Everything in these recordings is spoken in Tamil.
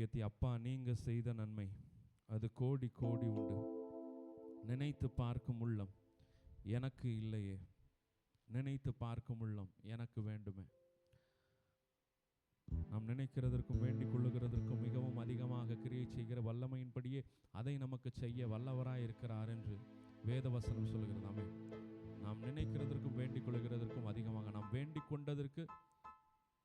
உயர்த்தி அப்பா நீங்க செய்த நன்மை அது கோடி கோடி உண்டு. நினைத்து பார்க்கும் உள்ளம் எனக்கு இல்லையே. நினைத்து பார்க்கும் உள்ளம் எனக்கு வேண்டுமே. நாம் நினைக்கிறதற்கும் வேண்டிக் கொள்ளுகிறதற்கும் மிகவும் அதிகமாக கிரியை செய்கிற வல்லமையின்படியே அதை நமக்கு செய்ய வல்லவராய் இருக்கிறார் என்று வேதவசனம் சொல்கிறது. ஆமே நாம் நினைக்கிறதற்கும் வேண்டிக் கொள்ளுகிறதற்கும் அதிகமாக நாம் வேண்டிக் கொண்டதற்கு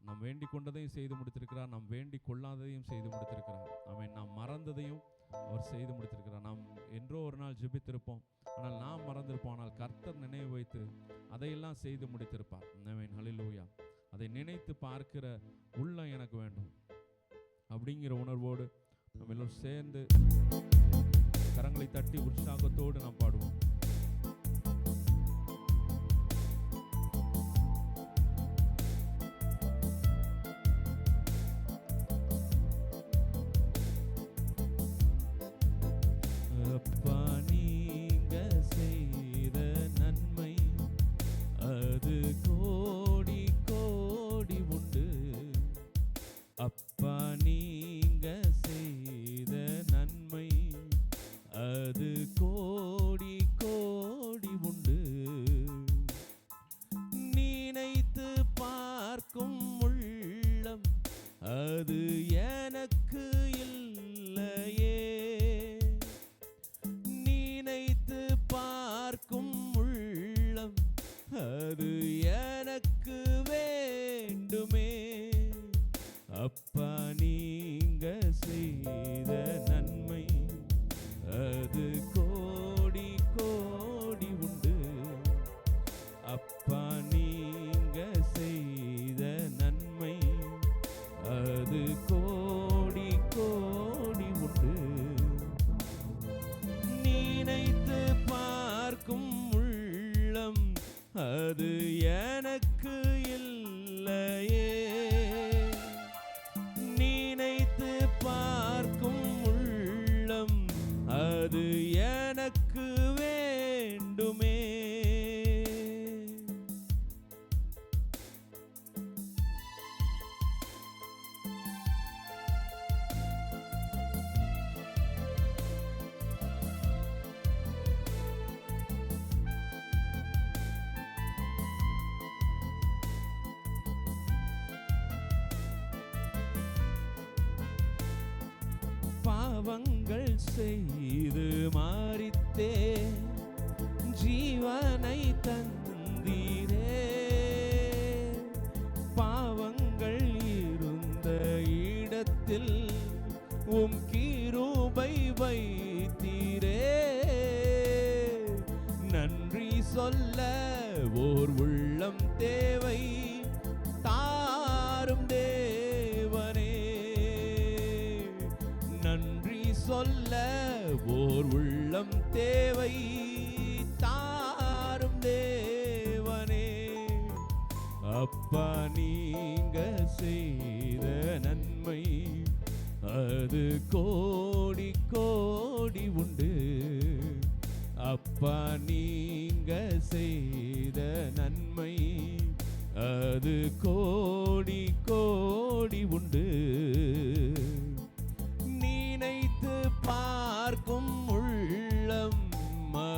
நாம் வேண்டிக் கொண்டதையும் செய்து முடித்திருக்கிறார். நாம் வேண்டிக் கொள்ளாததையும் செய்து முடித்திருக்கிறார். அவன் நாம் மறந்ததையும் அவர் செய்து முடித்திருக்கிறார். நாம் என்றோ ஒரு நாள் ஜெபித்திருப்போம். ஆனால் நாம் மறந்திருப்போம். ஆனால் கர்த்தர் நினைவு வைத்து அதையெல்லாம் செய்து முடித்திருப்பார். அவன் ஹலிலூயா அதை நினைத்து பார்க்கிற உள்ளம் எனக்கு வேண்டும். அப்படிங்கிற உணர்வோடு நம்ம எல்லோரும் சேர்ந்து கரங்களை தட்டி உற்சாகத்தோடு நாம் பாடுவோம். அது எனக்கு வேண்டுமே. அப்பா நீங்க செய்த பாவங்கள் செய்து மாறித்தே ஜீவனை தந்தீரே. பாவங்கள் இருந்த இடத்தில் உம் கீரூபை வைத்தீரே. நன்றி சொல்ல சொல்ல ஓர் உள்ளம் தேவை தாரும் தேவனே. அப்பா நீங்க செய்த நன்மை அது கோடி கோடி உண்டு. அப்பா நீங்க செய்த நன்மை அது கோடி கோடி உண்டு.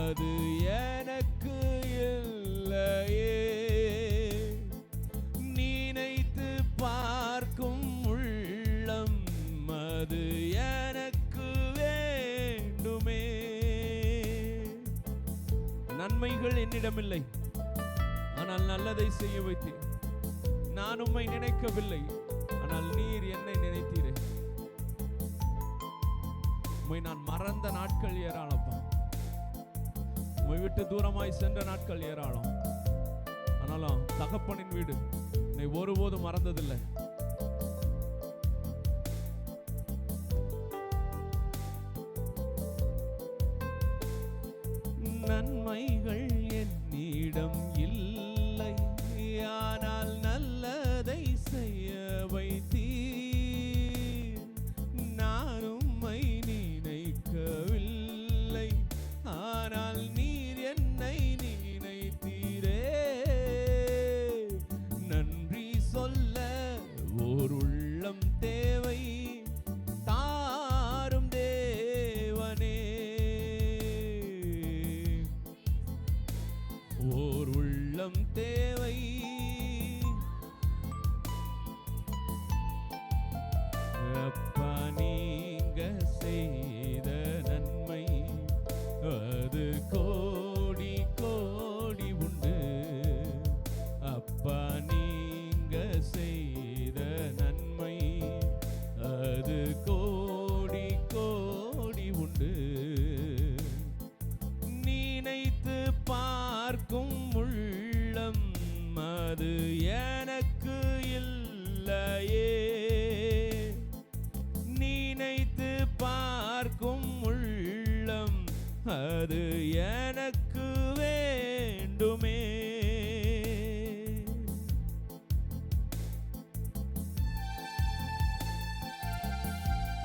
அது எனக்கு இல்லையே. நினைத்து பார்க்கும் உள்ளம் அது எனக்கு வேண்டுமே. நன்மைகள் என்னிடமில்லை. ஆனால் நல்லதை செய்ய வைத்தேன். நான் உம்மை நினைக்கவில்லை. ஆனால் நீர் என்னை நினைத்தீரே. உம்மை நான் மறந்த நாட்கள் ஏராளப்பா. உம்மை விட்டு தூரமாய் சென்ற நாட்கள் ஏராளம். ஆனாலும் தகப்பனின் வீடு என்னை ஒருபோதும் மறந்ததில்லை.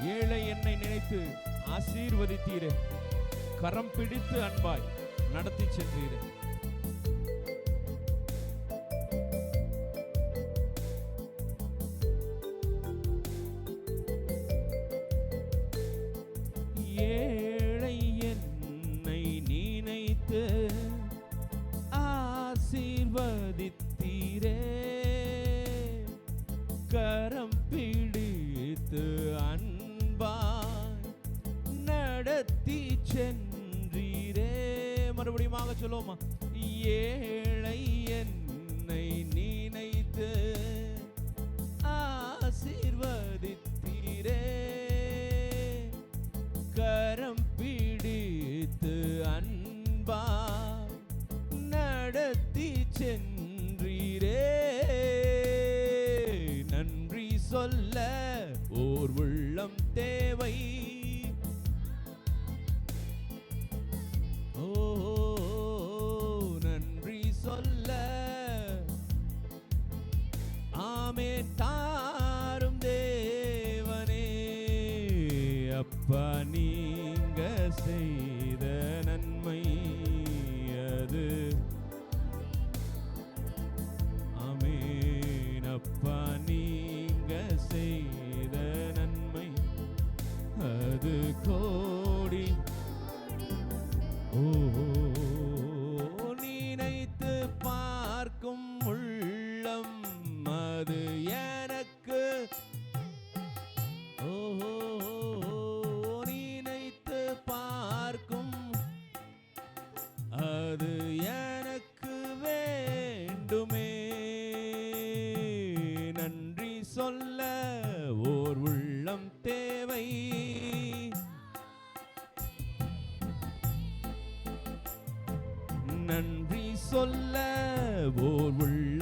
ஏழை என்னை நினைத்து ஆசீர்வதித்தீரே. கரம் பிடித்து அன்பாய் நடத்தி சென்றீரே. ஏ மறுபடியும் சொல்லுவோமா? ஏழை என்னை நினைத்து ஆசீர்வதித்தீரே. கரம் பிடித்து அன்பா நடத்தி சென்று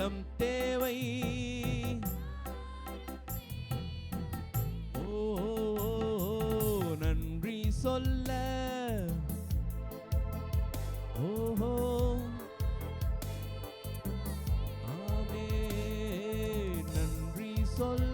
உள்ளம் தேவை. ஓ நன்றி சொல்ல. ஓஹோ. ஆமே நன்றி சொல்ல